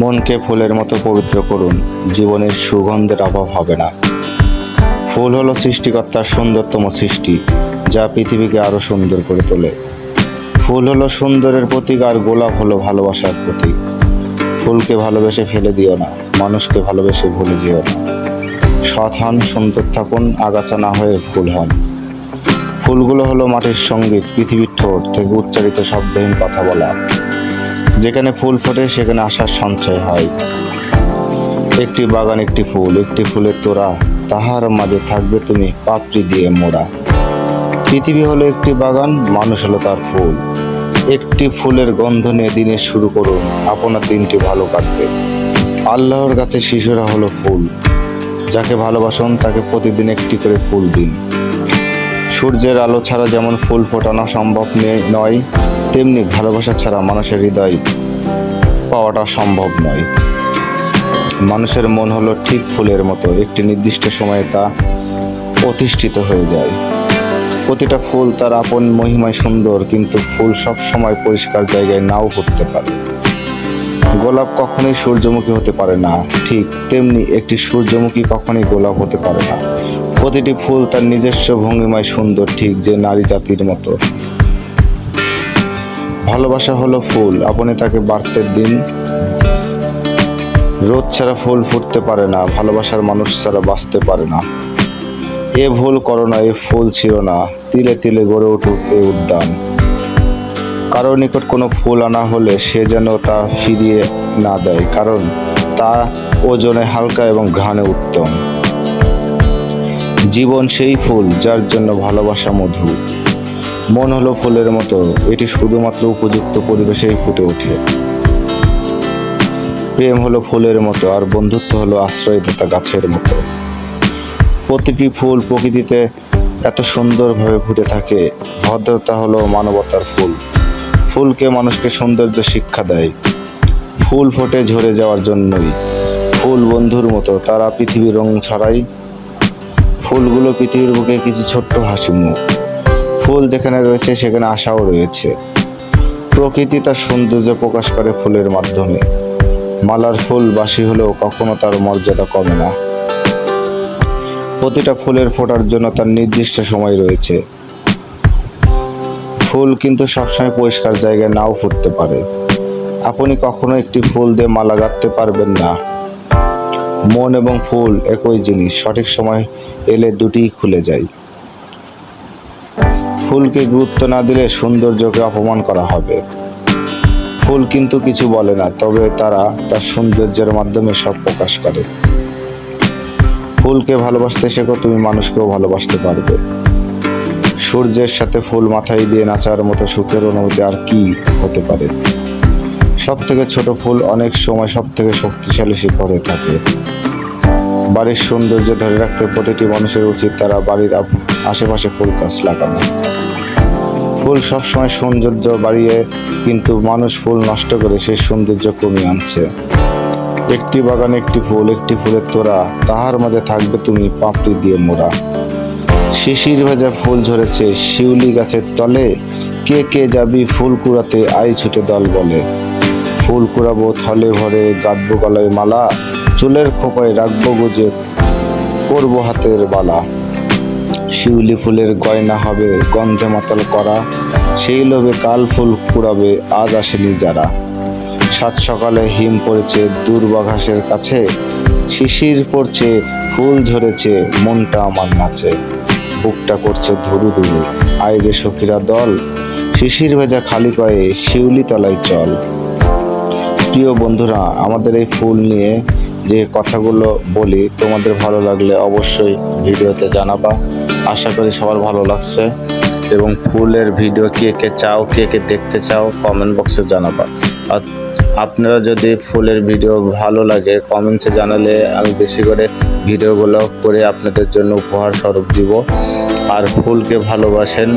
মনকে ফুলের মতো পবিত্র করুন। জীবনের সুগন্ধের অভাব হবে না। ফুল হলো সৃষ্টিকর্তার সুন্দরতম সৃষ্টি, যা পৃথিবীকে আরও সুন্দর করে তোলে। ফুল হলো সুন্দরের প্রতীক আর গোলাপ হলো ভালোবাসার প্রতীক। ফুলকে ভালোবেসে ফেলে দিও না, মানুষকে ভালোবেসে ভুলে যেও না। সৎ হন, সুন্দর থাকুন, আগাছা না হয়ে ফুল হন। ফুলগুলো হলো মাটির সংগীত, পৃথিবীর ঠোঁট থেকে উচ্চারিত শব্দহীন কথা বলা। যেখানে ফুল ফোটে, সেখানে আশার সঞ্চয় হয়। একটি বাগান, একটি ফুল, একটি ফুলের তোড়া, তাহার মাঝে থাকবে তুমি পাপড়ি দিয়ে মোড়া। পৃথিবী হলো একটি বাগান, মানুষ হলো তার ফুল। একটি ফুলের গন্ধ নিয়ে দিনে শুরু করুন, আপনার দিনটি ভালো কাটবে। আল্লাহর কাছে শিশুরা হলো ফুল। যাকে ভালোবাসুন, তাকে প্রতিদিন একটি করে ফুল দিন। সূর্যের আলো ছাড়া যেমন ফুল ফোটানো সম্ভব নে- নয় তেমনি ভালোবাসা ছাড়া মানুষের হৃদয় পাওয়াটা সম্ভব নয়। মানুষের মন হলো ঠিক ফুলের মতো। একটি নির্দিষ্ট সময়ে তা প্রতিষ্ঠিত হয়ে যায়। প্রতিটা ফুল তার আপন মহিমায় সুন্দর, কিন্তু ফুল সব সময় পরিষ্কার জায়গায় নাও ফুটতে পারে। গোলাপ কখনোই সূর্যমুখী হতে পারে না। ঠিক তেমনি একটি সূর্যমুখী কখনোই গোলাপ হতে পারে না। প্রতিটি ফুল তার নিজস্ব ভঙ্গিমায় সুন্দর, ঠিক যে নারী জাতির মতো। ভালোবাসা হলো ফুল। আপনি তাকে বাড়তে দিন। রোদ ছাড়া ফুল ফুটতে পারে না, ভালোবাসার মানুষ ছাড়া বাঁচতে পারে না। এ ভুল করো না, এ ফুল ছিল না। তিলে তিলে গড়ে উঠুক এ উদ্যান। কারোর নিকট কোনো ফুল আনা হলে সে যেন তা ফিরিয়ে না দেয়, কারণ তা ওজনে হালকা এবং ঘ্রাণে উত্তম। জীবন সেই ফুল যার জন্য ভালোবাসা মধু মন হলো ফুলের মতো। এটি শুধুমাত্র উপযুক্ত পরিবেশেই ফুটে ওঠে। প্রেম হলো ফুলের মতো, আর বন্ধুত্ব হলো আশ্রয়দাতা গাছের মতো। প্রতিটি ফুল প্রকৃতিতে এত সুন্দরভাবে ফুটে থাকে। ভদ্রতা হলো মানবতার ফুল। ফুলকে মানুষকে সৌন্দর্য শিক্ষা দেয়। ফুল ফোটে ঝরে যাওয়ার জন্যই। ফুল বন্ধুর মতো, তারা পৃথিবীর রং ছড়াই। ফুলগুলো পৃথিবীর বুকে কিছু ছোট্ট হাসি মুখ ফুল যেখানে রয়েছে, সেখানে আশাও রয়েছে। প্রকৃতি তার সৌন্দর্য প্রকাশ করে ফুলের মাধ্যমে। মালার ফুল বাসি হলেও কখনো তার মর্যাদা কমে না। প্রতিটা ফুলের ফোটার জন্য তার নির্দিষ্ট সময় রয়েছে। ফুল কিন্তু সবসময় পরিষ্কার জায়গায় নাও ফুটতে পারে। আপনি কখনো একটি ফুল দিয়ে মালা গাঁথতে পারবেন না। মন এবং ফুল একই জিনিস, সঠিক সময় এলে দুটিই খুলে যায়। ফুলকে গুরুত্ব না দিলে সৌন্দর্যকে অপমান করা হবে। ফুল কিন্তু কিছু বলে না, তবে তারা তার সৌন্দর্যের মাধ্যমে সব প্রকাশ করে। ফুলকে ভালোবাসতে শেখো, তুমি মানুষকেও ভালোবাসতে পারবে। সূর্যের সাথে ফুল মাথায় দিয়ে নাচার মতো সুখের অনুভূতি আর কি হতে পারে? সব থেকে ছোট ফুল অনেক সময় সব থেকে শক্তিশালী শিখর থাকে। বাড়ির সৌন্দর্য ধরে রাখতে প্রতিটি মানুষের উচিত তারা বাড়ির আশেপাশে ফুল গাছ লাগানো। ফুল সবসময় সৌন্দর্য বাড়িয়ে কিন্তু মানুষ ফুল নষ্ট করে সেই সৌন্দর্য কমিয়ে আনছে। একটি বাগানে একটি ফুল, একটি ফুলের তোড়া, তাহার মাঝে থাকবে তুমি পাপড়ি দিয়ে মোড়া। শিশির ভেজা ফুল ঝরেছে শিউলি গাছের তলে, কে কে যাবি ফুল কুড়াতে আই ছুটে দল বলে। ফুল কুড়াবো থলে ভরে, গাঁদবো গলায় মালা চুলের খোপায় রাখব গুজে করব হাতের বালা। শিউলি ফুলের গয়না হবে, গন্ধে মাতাল করা। সেই লোভে কাল ফুল কুড়াবে আজ আসেনি যারা। সাত সকালে হিম পড়েছে দুর্বাঘাসের কাছে, শিশির পড়ছে, ফুল ঝরেছে, মনটা আমার নাচে। বুকটা করছে ধুরু ধুরু আইরে সখীরা দল। শিশির ভেজা খালি পায়ে শিউলি তলায় চল। প্রিয় বন্ধুরা, আমাদের এই ফুল নিয়ে যে কথাগুলো বলি, তোমাদের ভালো লাগলে অবশ্যই ভিডিওতে জানাবা। আশা করি সবার ভালো লাগছে। এবং ফুলের ভিডিও কে কে চাও, কে কে দেখতে চাও কমেন্ট বক্সে জানাবা। আর আপনারা যদি ফুলের ভিডিও ভালো লাগে কমেন্টসে জানালে আমি বেশি করে ভিডিওগুলো করে আপনাদের জন্য উপহার স্বরূপ দিব। আর ফুলকে ভালোবাসেন